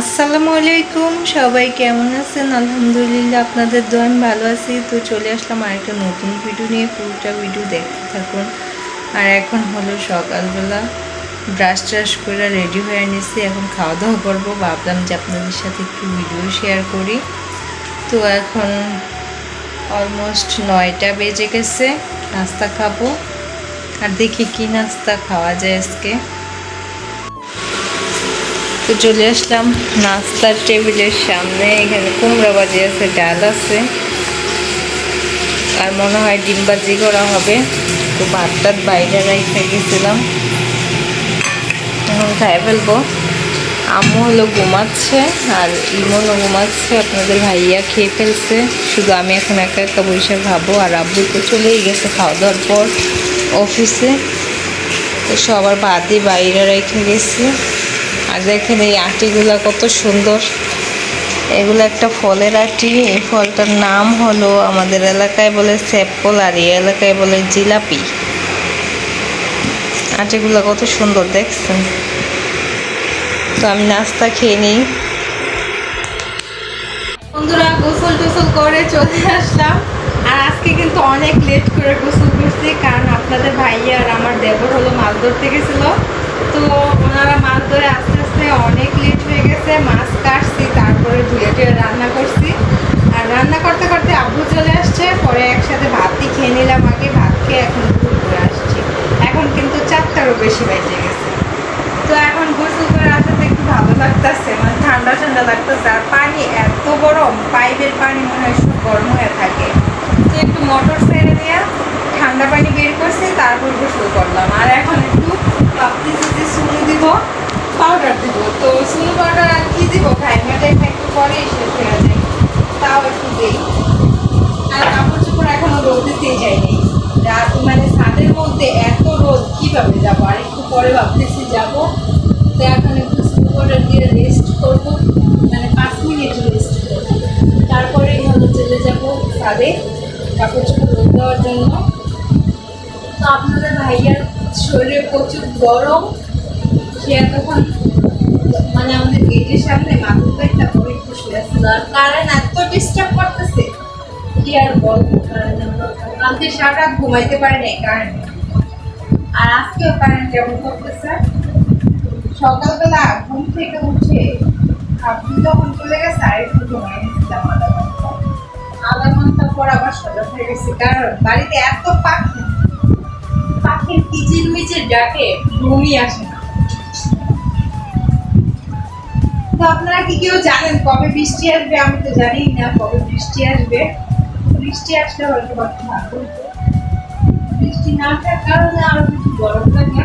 আসসালামু আলাইকুম, সবাই কেমন আছেন? আলহামদুলিল্লাহ আপনাদের দোয়া আমি ভালো আছি। তো চলে আসলাম আরেকটা নতুন ভিডিও নিয়ে, পুরোটা ভিডিও দেখতে থাকুন। আর এখন হলো সকালবেলা ব্রাশ ট্রাশ করে রেডি হয়ে নিছি এখন খাওয়া দাওয়া করব। ভাবলাম যে আপনাদের সাথে একটু ভিডিও শেয়ার করি। তো এখন অলমোস্ট নয়টা বেজে গেছে, নাস্তা খাব। আর দেখি কি নাস্তা খাওয়া যায় আজকে। তো চলে আসলাম। নাস্তার টেবিলের সামনে। এখানে কুমড়া ভাজি আছে, ডাল আছে। আর মনে হয় ডিম ভাজি করা হবে। তো ভাত টাত বাইরে রেখে গেছিলাম। এখন খাই ফেলব। আম্মু হলো ঘুমাচ্ছে আর ইমনও ঘুমাচ্ছে। আপনাদের ভাইয়া খেয়ে ফেলছে। শুধু আমি এখন একা একা বসে খাব আর আব্বু তো চলেই গেছে খাওয়া দাওয়ার পর অফিসে। তো সবার বাদই বাইরে রেখে গেছি। আর দেখেন এই আটিগুলো কত সুন্দর। এগুলো একটা ফলের আটি। এই ফলটার নাম হলো আমাদের এলাকায় বলে স্যাপল আর এই এলাকায় বলে জিলাপি। আটিগুলো কত সুন্দর দেখছেন। তো আমি নাস্তা খেয়ে নিই। বন্ধুরা, গোসল টোসল করে চলে আসলাম। আর আজকে কিন্তু অনেক লেট করে গোসল করছি, কারণ আপনাদের ভাইয়া আর আমার দেবর হলো মাছ ধরতে গেছিল তো ওনারা মাছ ধরে আস্তে আস্তে অনেক লেট হয়ে গেছে, মাছ কাটছি, তারপরে ধুয়ে টুয়ে রান্না করছি। আর রান্না করতে করতে আব্বু চলে আসছে, পরে একসাথে ভাতই খেয়ে নিলাম আগে, ভাত খেয়ে এখন করে আসছি। এখন কিন্তু চারটারও বেশি বেজে গেছে। তো এখন গোসল করে আসাতে একটু ভালো লাগতেছে মানে ঠান্ডা ঠান্ডা লাগতেছে, আর পানি এত গরম, পাইপের পানি মনে হয় সব গরম হয়ে থাকে। তো একটু মোটর ছেড়ে দিয়ে ঠান্ডা পানি বের করছি, তারপর গোসল করলাম। আর এখন একটু ভাবতেছি যে সুনো দিব। পাউডার দিব, তো সুনো পাউডার আর কি দিব খাইমাটা একটু পরে শেষ হয়ে যায় তাও একটু দিই। আর কাপড় চোপড় এখনও রোদ দিতেই যায়নি। রাত মানে ছাদের মধ্যে এত রোদ, কীভাবে যাব? আর একটু পরে ভাবতেছি যাব। তো এখন একটু সুপারটা দিয়ে রেস্ট করব। মানে পাঁচ মিনিট রেস্ট করব। তারপরে হলো চলে যাব ছাদে কাপড় চোপড় রোদ দেওয়ার জন্য। তো আপনাদের ভাইয়ার শরীরে প্রচুর গরম। সে মানে আমাদের গেটের সামনে একটা আর কারেন্ট এত ডিস্টার্ব করতেছে। কি আর ঘুমাইতে কারেন্ট। আর আজকেও কারেন্ট কেমন করতেছে, সকালবেলা ঘুম থেকে উঠে আপনি যখন চলে গেছে, আর একটু ঘুমাই আধা ঘণ্টা। পর আবার সজাগ হয়ে গেছে, কারণ বাড়িতে এত পাখি, পাখির কিচির মিচির ডাকে ঘুমই আসে তো আপনারা কি কেউ জানেন কবে বৃষ্টি আসবে? আমি তো জানি না কবে বৃষ্টি আসবে। বৃষ্টি আসলে হয়তো বা একটু ভালো বৃষ্টি না আসার কারণে আরও কিছু গরম লাগে।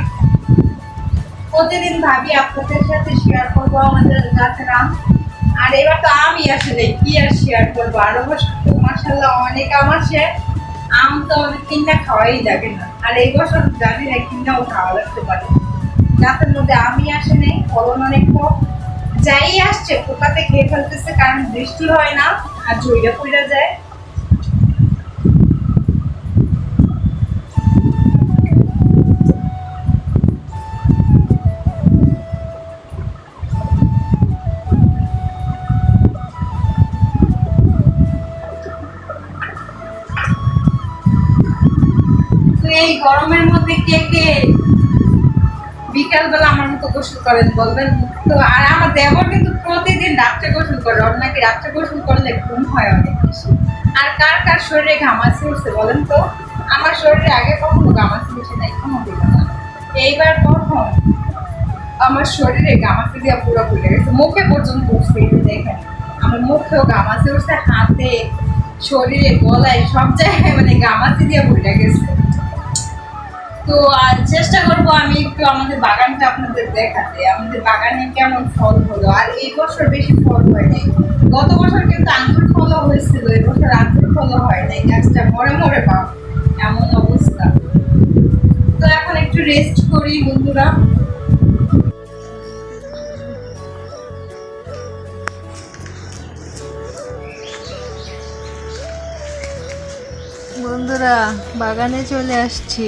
প্রতিদিন ভাবি আপনাদের সাথে শেয়ার করব আমাদের গাছের আম আর এবার তো আমি আসলে কি আর শেয়ার করব? আরও বছর মাসাল্লাহ অনেক আম আসে আম তো আমাদের কিনা খাওয়াই লাগে না। আর এই বছর জানি না কিনাও খাওয়া লাগতে পারে। গাছের মধ্যে আমি আসে নেই, ফলন অনেক কম। যাই আসছে পোকাতে খেয়ে ফেলতেছে, কারণ বৃষ্টি হয় না, আর ঝইরা পড়া যায়। এই গরমের মধ্যে কে কে গোসল করেন বলবেন। তো আর আমার দেবর কিন্তু প্রতিদিন রাত্রে গোসল করে, ওর নাকি রাত্রে গোসল করলে ঘুম হয় অনেক বেশি। আর কার কার শরীরে ঘামাচি উঠছে বলেন তো? আমার শরীরে আগে কখনো ঘামাচি উঠে নাই কোনো দিন না। এইবার কখন আমার শরীরে গামাচি দিয়ে পুরো ফুলে গেছে। মুখে পর্যন্ত উঠছে দেখেন। আমার মুখেও গামাচি উঠছে, হাতে, শরীরে, গলায় সব জায়গায় মানে গামাচি দিয়ে ফুলে গেছে। তো চেষ্টা করব আমি একটু আমাদের বাগানটা আপনাদের দেখাতে। আমাদের বাগানে কেমন ফল হলো? আর এই বছর বেশি ফল হয় নাই। গত বছর কিন্তু আঙ্গুর ফলও হয়েছিল, এই বছর আঙ্গুর ফলও হয় নাই। গাছটা মরে মরে পাও এমন অবস্থা। তো এখন একটু রেস্ট করি বন্ধুরা। বন্ধুরা, বাগানে চলে আসছি।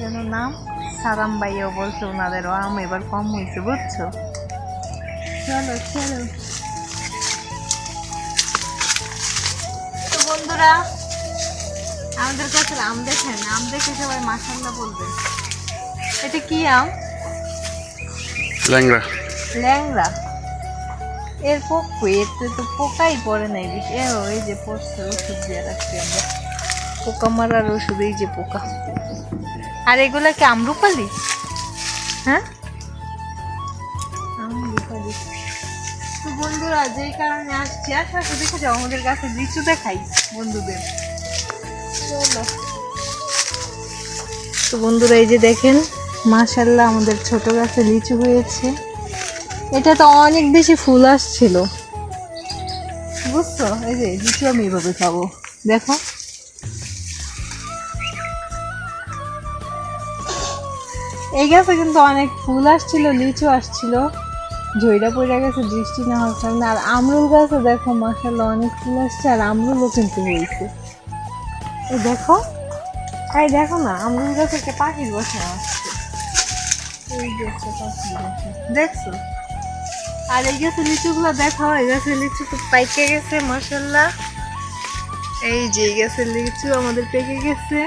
যেন নাম? সারাম ভাইয়াও বলছে ওনাদেরও আম এবার কম হয়েছে বুঝছ? চলো চলো। তো বন্ধুরা আমাদের কাছে আম দেখেন আম দেখে সবাই মাসাল্লাহ বলবে। এটা কি আম? ল্যাংড়া। ল্যাংড়া? এর পোকো এতে তো পোকাই পড়ে নাই বেশি। এ ও, এই যে পড়ছে ওষুধ দিয়ে রাখছি আমরা। পোকা মারার ওষুধ এই যে পোকা। আর এগুলা কি আমরুপালি? হ্যাঁ? আমরুপালি। তো বন্ধুরা যেই কারণে আসছি আর সাথে দেখে যাও আমাদের কাছে লিচু দেখাই বন্ধুদের। চলো। তো বন্ধুরা এই যে দেখেন মাশাল্লাহ আমাদের ছোট গাছে লিচু হয়েছে। এটা তো অনেক বেশি ফুল আসছিল। বুঝছ? এই যে লিচু আমি এভাবে খাব। দেখো। এই গাছে কিন্তু অনেক ফুল আসছিল, লিচু আসছিল। ঝইরা পড়ে গেছে, বৃষ্টি না হওয়ার কারণে। আর আমরুল গাছে দেখো মাসাল্লাহ অনেক ফুল আসছে, আর আমরুলও কিন্তু হয়েছে। এই দেখো এই দেখো না, আমরুল গাছে একটা পাখির বসা আসছে। দেখছ? আর এই গাছে লিচুগুলো দেখো এই গাছে লিচু তো পাইকে গেছে মাসাল্লাহ এই যে গাছের লিচু আমাদের পেকে গেছে।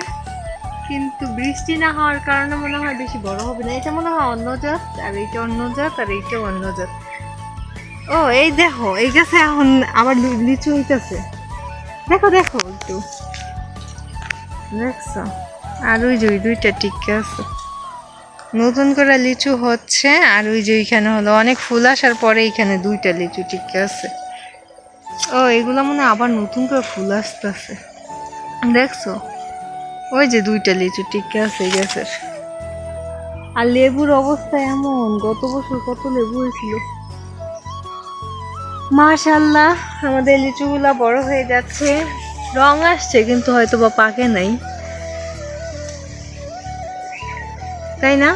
কিন্তু বৃষ্টি না হওয়ার কারণে মনে হয় বেশি বড় হবে না। এটা মনে হয় অন্য জাত, আর এইটা অন্য জাত, আর এইটা অন্য জাত। ও, এই দেখো, এই গাছে এখন আবার লিচু হইতেছে। দেখো দেখো, একটু। দেখছ? আর ওই যে দুইটা টিকে আছে। নতুন করে লিচু হচ্ছে, আর ওই যে ওইখানে হলো অনেক ফুল আসার পরে এইখানে দুইটা লিচু টিকে আছে। ও, এগুলো মনে আবার নতুন করে ফুল আসতেছে। দেখছ? ওই যে দুইটা লিচু টিকে আছে গাছের আর লেবুর অবস্থা এমন গত বছর কত লেবু হয়েছিল। মাশাল্লাহ আমাদের লিচুগুলা বড় হয়ে যাচ্ছে। রং আসছে কিন্তু হয়তো বা পাকে নাই। তাই না?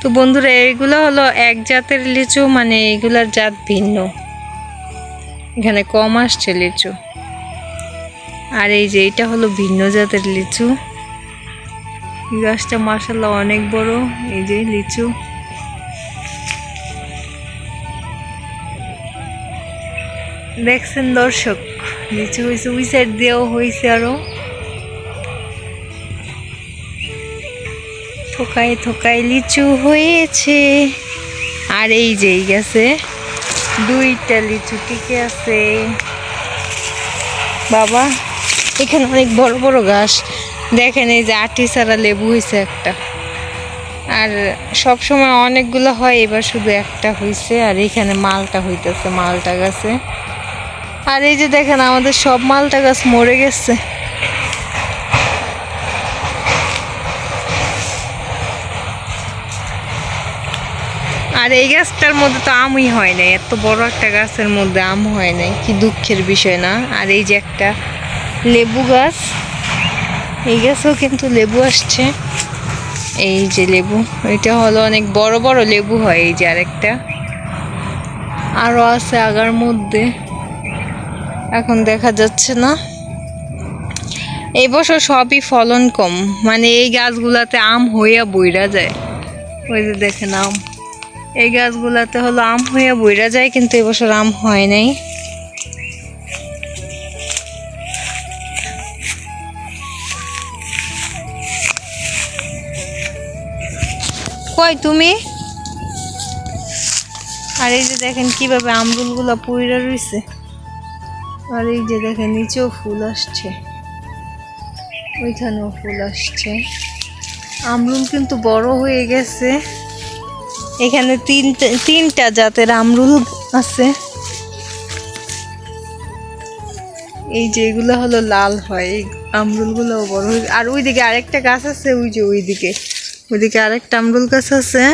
তো বন্ধুরা এইগুলো হলো এক জাতের লিচু মানে এগুলার জাত ভিন্ন। এখানে কম আসছে লিচু। আর এই যে এটা হলো ভিন্ন জাতের লিচু। গাছটা মাসাল্লাহ অনেক বড়, এই যে লিচু। দেখছেন দর্শক, লিচু হয়েছে ওই সাইড দিয়েও হয়েছে আরও। থোকায় থোকায় লিচু হয়েছে। আর এই যে গেছে দুইটা লিচু টিকে আছে। বাবা এখানে অনেক বড় বড় গাছ দেখেন এই যে আটি সারা লেবু হয়েছে একটা। আর সব সময় অনেকগুলো হয়, এবার শুধু একটা হয়েছে আর এখানে মালটা হইতেছে, মালটা গাছে। আর এই যে দেখেন, আমাদের সব মালটা গাছ মরে গেছে। আর এই গাছটার মধ্যে তো আমই হয় নাই। এত বড় একটা গাছের মধ্যে আম হয় নাই। কি দুঃখের বিষয় না? আর এই যে একটা লেবু গাছ। এই গাছেও কিন্তু লেবু আসছে। এই যে লেবু, এটা হলো অনেক বড় বড় লেবু হয়, এই যে আরেকটা। আরও আছে আগার মধ্যে। এখন দেখা যাচ্ছে না। এই বছর সবই ফলন কম। মানে এই গাছগুলাতে আম হইয়া বইরা যায়। ওই যে দেখেন আম। এই গাছগুলাতে হলো আম হইয়া বইরা যায়, কিন্তু এবছর আম হয় নাই। কই তুমি? আর এই যে দেখেন কীভাবে আমরুলগুলা পইরা রইছে। আর এই যে দেখেন নিচেও ফুল আসছে। ওইখানেও ফুল আসছে। আমরুল কিন্তু বড় হয়ে গেছে। এখানে তিনটা তিনটা জাতের আমরুল আছে। এই যে এগুলো হলো লাল হয়, এই আমরুলগুলো বড় হয়ে আর ওইদিকে আরেকটা গাছ আছে, ওই যে ওইদিকে। ওইদিকে আরেকটা আমরুল গাছ আছে।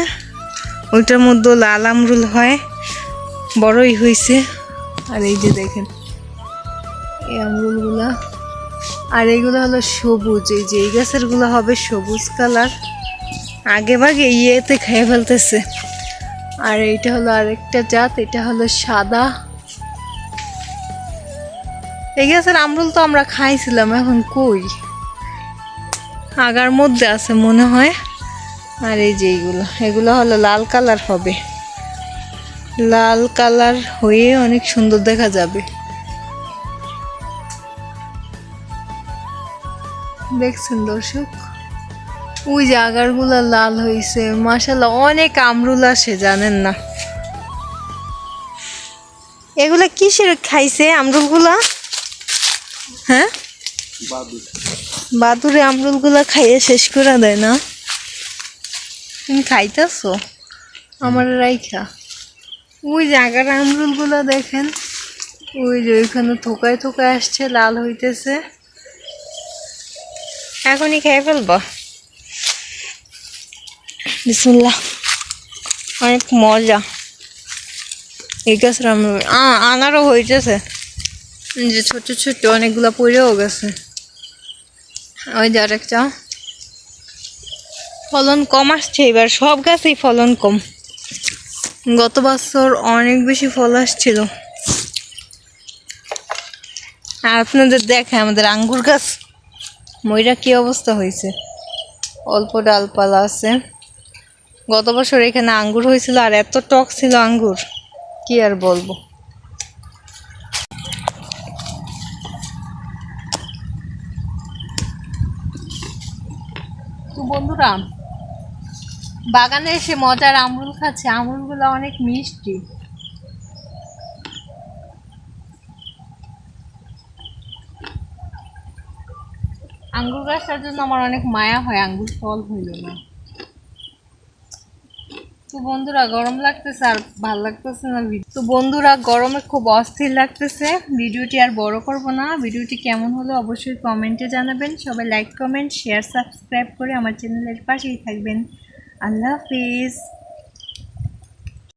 ওইটার মধ্যে লাল আমরুল হয়। বড়ই হয়েছে আর এই যে দেখেন, এই আমরুলগুলা। আর এইগুলো হলো সবুজ। এই যে এই গাছেরগুলো হবে সবুজ কালার। আগে ভাগে ইয়েতে খেয়ে ফেলতেছে। আর এইটা হলো আরেকটা জাত, এটা হলো সাদা। এই গাছের আমরুল তো আমরা খাইছিলাম, এখন কই? আগার মধ্যে আছে মনে হয়। আর এই যে এইগুলো এগুলো হলো লাল কালার হবে। লাল কালার হয়ে অনেক সুন্দর দেখা যাবে। দেখছেন দর্শক? ওই যে আগারগুলো লাল হয়েছে মাসাল্লাহ অনেক আমরুল আসে জানেন না। এগুলা কিসের খাইছে আমরুলগুলা? হ্যাঁ? বাদুরে আমরুলগুলা খাইয়ে শেষ করে দেয় না? তুমি খাইতেছো? আমার রাইখা। ওই জায়গার আমরুলগুলো দেখেন। ওই যে ওইখানে থোকায় থোকায় আসছে, লাল হইতেছে। এখনই খেয়ে ফেলব। বিসমুল্লাহ। অনেক মজা। এই গাছের আমরুল আনারও হইতেছে। যে ছোট ছোট অনেকগুলা পড়েও গেছে। ওই যে আরেকটা। ফলন কম আসছে, এবার সব গাছেই ফলন কম। গত বছর অনেক বেশি ফল আসছিল। আর আপনাদের দেখে আমাদের আঙ্গুর গাছ ময়রা কি অবস্থা হয়েছে? অল্প ডালপালা আছে। গত বছর এখানে আঙ্গুর হয়েছিল, আর এত টক ছিল আঙ্গুর, কি আর বলব? বন্ধুরা বাগানে এসে মজার আমরুল খাচ্ছে, আমরুলগুলো অনেক মিষ্টি। আঙ্গুর গাছটার জন্য আমার অনেক মায়া হয়, আঙ্গুর ফল হইল না। তো বন্ধুরা, গরম লাগতেছে আর ভালো লাগতেছে না তো বন্ধুরা, গরমে খুব অস্থির লাগতেছে, ভিডিওটি আর বড় করব না। ভিডিওটি কেমন হলো অবশ্যই কমেন্টে জানাবেন। সবাই লাইক কমেন্ট শেয়ার সাবস্ক্রাইব করে আমার চ্যানেলের পাশেই থাকবেন। আল্লাহ হাফিজ